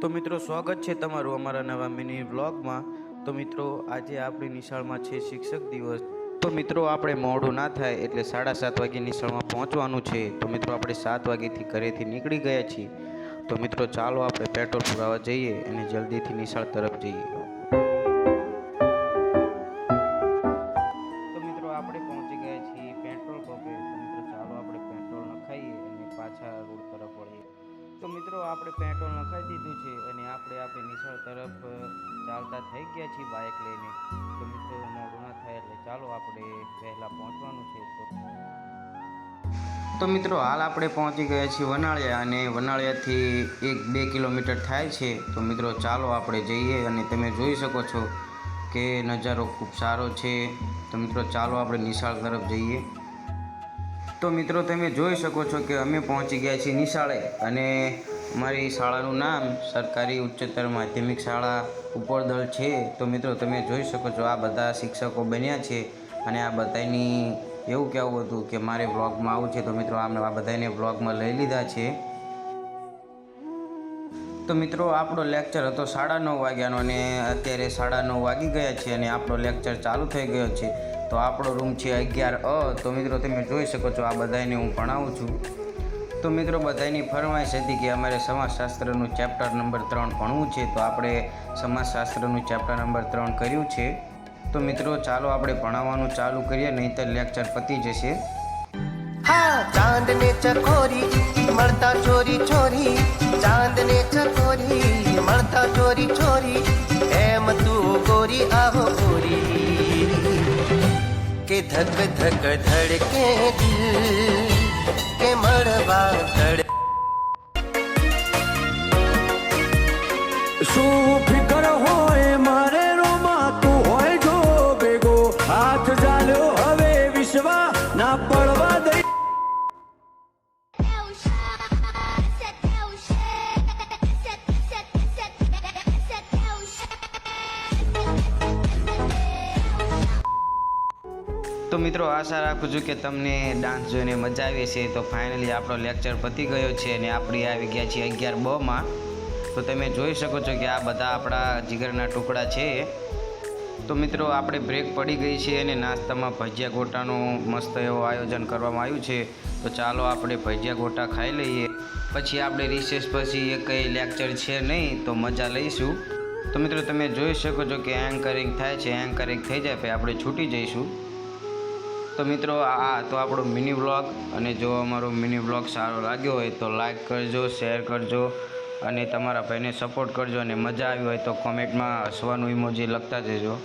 તો મિત્રો સ્વાગત છે તમારું અમારા નવા મિની વ્લોગમાં. તો મિત્રો, આજે આપણી નિશાળમાં છે શિક્ષક દિવસ. તો મિત્રો, આપણે મોડું ના થાય એટલે સાડા સાત વાગે નિશાળમાં પહોંચવાનું છે. તો મિત્રો, આપણે સાત વાગેથી ઘરેથી નીકળી ગયા છીએ. તો મિત્રો, ચાલો આપણે પેટ્રોલ પુરાવા જઈએ અને જલ્દીથી નિશાળ તરફ જઈએ. આપણે પેટ્રોલ નખાઈ દીધું છે અને આપણે આપણી નિશાળ તરફ ચાલતા થઈ ગયા છીએ બાઇક લઈને. તો મિત્રો, મોડું ના થાય એટલે ચાલો આપણે વહેલા પહોંચવાનું છે. તો મિત્રો, હાલ આપણે પહોંચી ગયા છીએ વનાળિયા અને વનાળિયાથી એક બે કિલોમીટર થાય છે. તો મિત્રો, ચાલો આપણે જઈએ અને તમે જોઈ શકો છો કે નજારો ખૂબ સારો છે. તો મિત્રો, ચાલો આપણે નિશાળ તરફ જઈએ. તો મિત્રો તમે જોઈ શકો છો કે અમે પહોંચી ગયા છીએ નિશાળે અને મારી શાળાનું નામ સરકારી ઉચ્ચતર માધ્યમિક શાળા ઉપરદળ છે. તો મિત્રો તમે જોઈ શકો છો આ બધા શિક્ષકો બન્યા છે અને આ બધાની એવું કહેવું હતું કે મારે વ્લોગમાં આવું છે તો મિત્રો આમને આ બધાને વ્લોગમાં લઈ લીધા છે. તો મિત્રો આપણો લેક્ચર હતો સાડા નવ વાગ્યાનો અને અત્યારે સાડા નવ વાગી ગયા છે અને આપણો લેક્ચર ચાલુ થઈ ગયો છે. તો આપણો રૂમ છે અગિયાર અ, તો મિત્રો તમે જોઈ શકો છો આ બધાને હું ભણાવું છું. તો મિત્રો બધાની ફરમાઈશ હતી કે અમારે સમાજશાસ્ત્રનું ચેપ્ટર નંબર ત્રણ ભણવું છે, તો આપણે સમાજશાસ્ત્રનું ચેપ્ટર નંબર ત્રણ કર્યું છે. તો મિત્રો ચાલો આપણે ભણાવવાનું ચાલુ કરીએ, નહીંતર લેક્ચર પતી જશે. હા, ચાંદ ને ચકોરી, મળતા ચોરી ચોરી. ચાંદ ને ચકોરી, મળતા ચોરી ચોરી. એમ તું ગોરી ગોરી કે ધક ધક ધડકે દિલ કે મળવા ધડ શું ફિકર હોય મારે રોમાતું હોય જો ભેગો હાથ ચાલ્યો હવે વિશ્વા ના પડવા દઈ તો મિત્રો આશા રાખું છું કે તમને ડાન્સ જોઈને મજા આવી છે તો ફાઇનલી આપણો લેક્ચર પતી ગયો છે અને આપણી આવી ગયા છીએ અગિયાર બમાં તો તમે જોઈ શકો છો કે આ બધા આપણા જીગરના ટુકડા છે. તો મિત્રો આપણે બ્રેક પડી ગઈ છે અને નાસ્તામાં ભજીયા ગોટાનું મસ્ત એવું આયોજન કરવામાં આવ્યું છે. તો ચાલો આપણે ભજીયા ગોટા ખાઈ લઈએ. પછી આપણે રિસેસ પછી એ કંઈ લેક્ચર છે નહીં, તો મજા લઈશું. તો મિત્રો તમે જોઈ શકો છો કે એન્કરિંગ થાય છે એન્કરિંગ થઈ જાય, પછી આપણે છૂટી જઈશું. તો મિત્રો, આ તો આપણો મિની વ્લોગ અને જો અમારો મિની વ્લોગ સારો લાગ્યો હોય તો લાઈક કરજો, શેર કરજો અને તમારા ભાઈને સપોર્ટ કરજો અને મજા આવી હોય તો કોમેન્ટમાં હસવાનું ઇમોજી લખતા જજો.